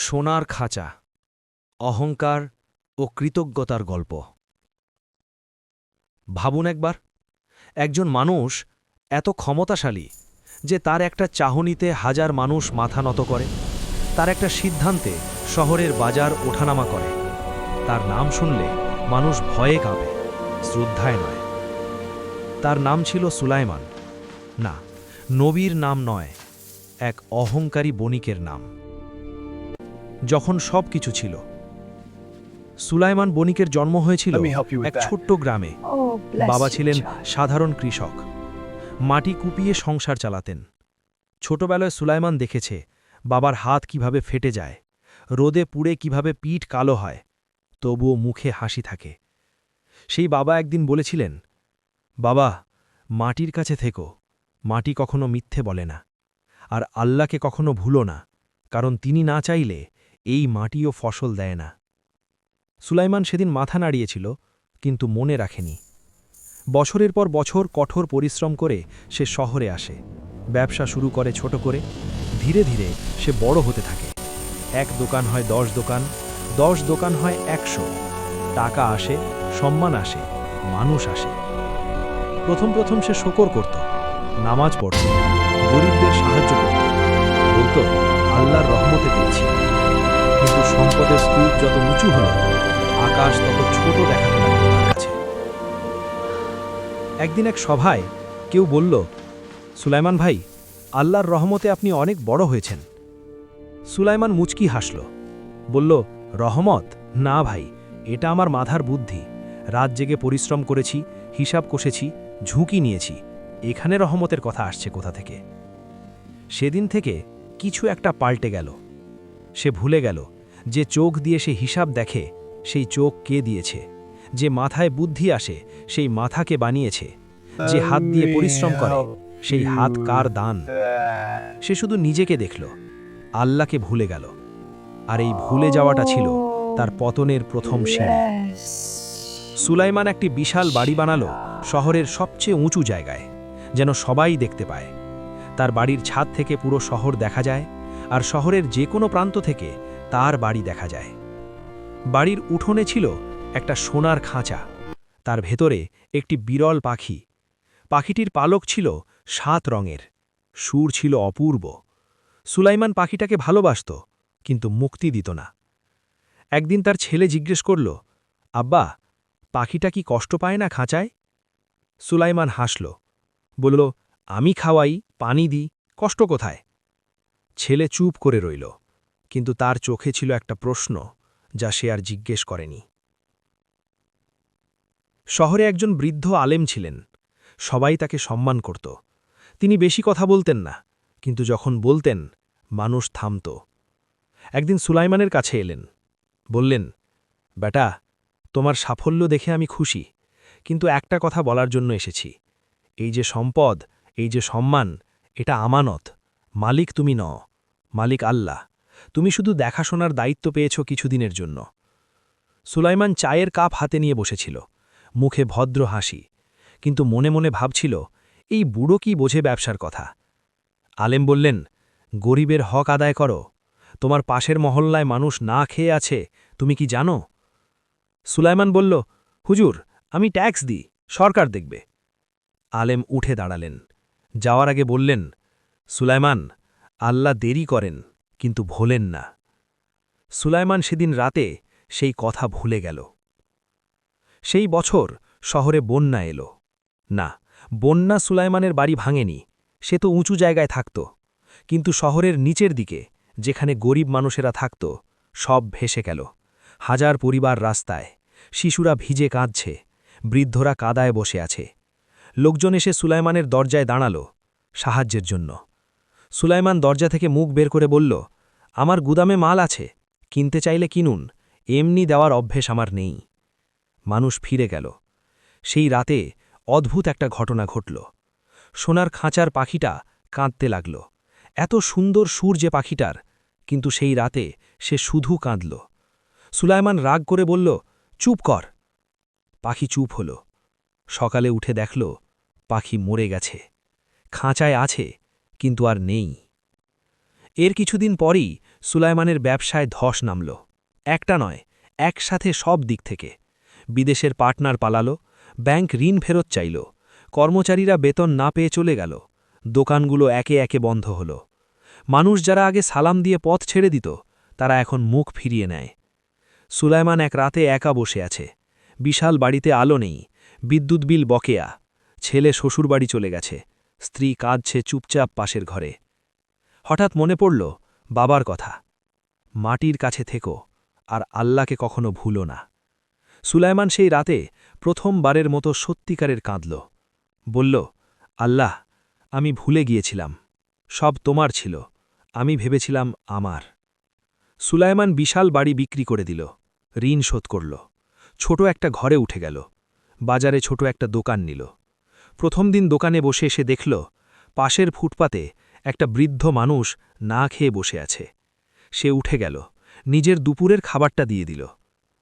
সোনার খাঁচা, অহংকার ও কৃতজ্ঞতার গল্প। ভাবুন একবার, একজন মানুষ এত ক্ষমতাশালী যে তার একটা চাহনিতে হাজার মানুষ মাথা নত করে, তার একটা সিদ্ধান্তে শহরের বাজার ওঠানামা করে। তার নাম শুনলে মানুষ ভয়ে কাঁপে, শ্রদ্ধায় নয়। তার নাম ছিল সুলাইমান। না, নবীর নাম নয়, এক অহংকারী বণিকের নাম। যখন সব কিছু ছিল। সুলাইমান বণিকের জন্ম হয়েছিল এক ছোট্ট গ্রামে। Oh, বাবা ছিলেন সাধারণ কৃষক। মাটি কুপিয়ে সংসার চালাতেন। ছোটবেলায় সুলাইমান দেখেছে বাবার হাত কীভাবে ফেটে যায় রোদে পুড়ে কীভাবে পিঠ কালো হয় তবুও মুখে হাসি থাকে। সেই বাবা একদিন বলেছিলেন বাবা মাটির কাছে থেকো মাটি কখনো মিথ্যে বলে না। আর আল্লাহকে কখনো ভুলো না কারণ তিনি না চাইলে এই মাটিও ফসল দেয় না। সুলাইমান সেদিন মাথা নাড়িয়েছিল, কিন্তু মনে রাখেনি। বছরের পর বছর কঠোর পরিশ্রম করে সে শহরে আসে। ব্যবসা শুরু করে ছোট করে। ধীরে ধীরে সে বড় হতে থাকে। এক দোকান হয় দশ দোকান দশ দোকান হয় একশো। টাকা আসে, সম্মান আসে, মানুষ আসে। প্রথম প্রথম সে শকর করত, নামাজ পড়ত, গরিবদের সাহায্য করত। বলতো, আল্লাহর রহমতে পেয়েছি সম্পদের স্তূপ যত উঁচু হল, আকাশ তত ছোট দেখাতে লাগল তার কাছে। একদিন এক সভায় কেউ বলল, সুলাইমান ভাই, আল্লাহর রহমতে আপনি অনেক বড় হয়েছেন। সুলাইমান মুচকি হাসল, বলল, রহমত? না ভাই, এটা আমার মাথার বুদ্ধি। রাত জেগে পরিশ্রম করেছি, হিসাব কষেছি, ঝুঁকি নিয়েছি। এখানে রহমতের কথা আসছে কোথা থেকে? সেদিন থেকে কিছু একটা পাল্টে গেল। সে ভুলে গেল যে চোখ দিয়ে সে হিসাব দেখে সেই চোখ কে দিয়েছে? যে মাথায় বুদ্ধি আসে সেই মাথাকে বানিয়েছে। যে হাত দিয়ে পরিশ্রম করে সেই হাত কার দান? সে শুধু নিজেকে দেখল আল্লাহকে ভুলে গেল। আর এই ভুলে যাওয়াটা ছিল তার পতনের প্রথম সিঁড়ি। সুলাইমান একটি বিশাল বাড়ি বানালো শহরের সবচেয়ে উঁচু জায়গায় যেন সবাই দেখতে পায়। তার বাড়ির ছাদ থেকে পুরো শহর দেখা যায় আর শহরের যে কোনো প্রান্ত থেকে তার বাড়ি দেখা যায়। বাড়ির উঠোনে ছিল একটা সোনার খাঁচা। তার ভেতরে একটি বিরল পাখি। পাখিটির পালক ছিল সাত রঙের। সুর ছিল অপূর্ব। সুলাইমান পাখিটাকে ভালোবাসত, কিন্তু মুক্তি দিত না। একদিন তার ছেলে জিজ্ঞেস করল, আব্বা, পাখিটা কি কষ্ট পায় না খাঁচায়? সুলাইমান হাসল, বলল, আমি খাওয়াই, পানি দিই, কষ্ট কোথায়? ছেলে চুপ করে রইল। কিন্তু তার চোখে ছিল একটা প্রশ্ন, যা সে আর জিজ্ঞেস করেনি। শহরে একজন বৃদ্ধ আলেম ছিলেন। সবাই তাকে সম্মান করত। তিনি বেশি কথা বলতেন না, কিন্তু যখন বলতেন, মানুষ থামত। একদিন সুলাইমানের কাছে এলেন। বললেন, বেটা, তোমার সাফল্য দেখে আমি খুশি, কিন্তু একটা কথা বলার জন্য এসেছি। এই যে সম্পদ, এই যে সম্মান, এটা আমানত। মালিক তুমি ন মালিক আল্লাহ। তুমি শুধু দেখাশোনার দায়িত্ব পেয়েছ কিছুদিনের জন্য। সুলাইমান চায়ের কাপ হাতে নিয়ে বসেছিল। মুখে ভদ্র হাসি। কিন্তু মনে মনে ভাবছিল, এই বুড়ো কি বোঝে ব্যবসার কথা? আলেম বললেন, গরিবের হক আদায় করো। তোমার পাশের মহল্লায় মানুষ না খেয়ে আছে, তুমি কি জানো? সুলাইমান বলল, হুজুর, আমি ট্যাক্স দিই, সরকার দেখবে। আলেম উঠে দাঁড়ালেন। যাওয়ার আগে বললেন, সুলাইমান, আল্লাহ দেরি করেন। কিন্তু ভোলেন না। সুলাইমান সেদিন রাতে সেই কথা ভুলে গেল। সেই বছর শহরে বন্যা এলো। না, বন্যা সুলাইমানের বাড়ি ভাঙেনি, সে তো উঁচু জায়গায় থাকত। কিন্তু শহরের নিচের দিকে, যেখানে গরিব মানুষেরা থাকত, সব ভেসে গেল। হাজার পরিবার রাস্তায়, শিশুরা ভিজে কাঁদছে, বৃদ্ধরা কাদায় বসে আছে। লোকজন এসে সুলাইমানের দরজায় দাঁড়াল সাহায্যের জন্য। সুলাইমান দরজা থেকে মুখ বের করে বলল, আমার গুদামে মাল আছে, কিনতে চাইলে কিনুন, এমনি দেওয়ার অভ্যেস আমার নেই। মানুষ ফিরে গেল। সেই রাতে অদ্ভুত একটা ঘটনা ঘটল। সোনার খাঁচার পাখিটা কাঁদতে লাগল। এত সুন্দর সুর যে পাখিটার, কিন্তু সেই রাতে সে শুধু কাঁদল। সুলাইমান রাগ করে বলল, চুপ কর। পাখি চুপ হল। সকালে উঠে দেখল, পাখি মরে গেছে। খাঁচায় আছে কিন্তু আর নেই। এর কিছুদিন পরই সুলাইমানের ব্যবসায় ধস নামল। একটা নয়, একসাথে সব দিক থেকে। বিদেশের পার্টনার পালালো, ব্যাংক ঋণ ফেরত চাইল, কর্মচারীরা বেতন না পেয়ে চলে গেল, দোকানগুলো একে একে বন্ধ হল। মানুষ যারা আগে সালাম দিয়ে পথ ছেড়ে দিত, তারা এখন মুখ ফিরিয়ে নেয়। সুলাইমান এক রাতে একা বসে আছে। বিশাল বাড়িতে আলো নেই, বিদ্যুৎ বিল বকেয়া, ছেলে শ্বশুরবাড়ি চলে গেছে। স্ত্রী কাঁদছে চুপচাপ পাশের ঘরে। হঠাৎ মনে পড়ল, বাবার কথা। মাটির কাছে থেকো, আর আল্লাহকে কখনো ভুলো না। সুলাইমান সেই রাতে প্রথমবারের মতো সত্যিকারের কাঁদল। বলল, আল্লাহ, আমি ভুলে গিয়েছিলাম। সব তোমার ছিল। আমি ভেবেছিলাম আমার। সুলাইমান বিশাল বাড়ি বিক্রি করে দিল। ঋণ শোধ করল। ছোট একটা ঘরে উঠে গেল। বাজারে ছোট একটা দোকান নিল। প্রথম দিন দোকানে বসে এসে দেখল, পাশের ফুটপাতে একটা বৃদ্ধ মানুষ না খেয়ে বসে আছে। সে উঠে গেল, নিজের দুপুরের খাবারটা দিয়ে দিল।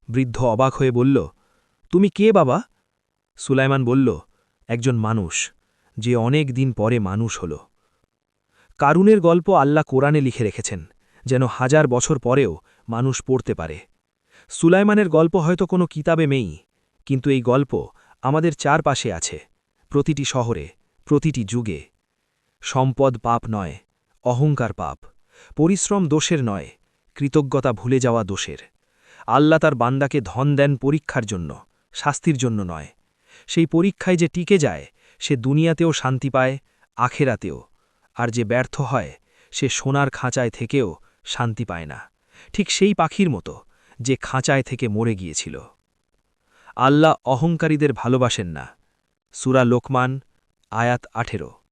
বৃদ্ধ অবাক হয়ে বলল, তুমি কে বাবা? সুলাইমান বলল, একজন মানুষ, যে অনেক দিন পরে মানুষ হল। কারুনের গল্প আল্লাহ কোরআনে লিখে রেখেছেন, যেন হাজার বছর পরেও মানুষ পড়তে পারে। সুলাইমানের গল্প হয়তো কোনো কিতাবে মেই কিন্তু এই গল্প আমাদের চারপাশে আছে। প্রতিটি শহরে, প্রতিটি যুগে। সম্পদ পাপ নয়, অহংকার পাপ। পরিশ্রম দোষের নয়, কৃতজ্ঞতা ভুলে যাওয়া দোষের। আল্লাহ তার বান্দাকে ধন দেন পরীক্ষার জন্য, শাস্তির জন্য নয়। সেই পরীক্ষায় যে টিকে যায়, সে দুনিয়াতেও শান্তি পায়, আখেরাতেও। আর যে ব্যর্থ হয়, সে সোনার খাঁচায় থেকেও শান্তি পায় না। ঠিক সেই পাখির মতো, যে খাঁচায় থেকে মরে গিয়েছিল। আল্লাহ অহংকারীদের ভালোবাসেন না। সুরা লোকমান আয়াত আঠেরো।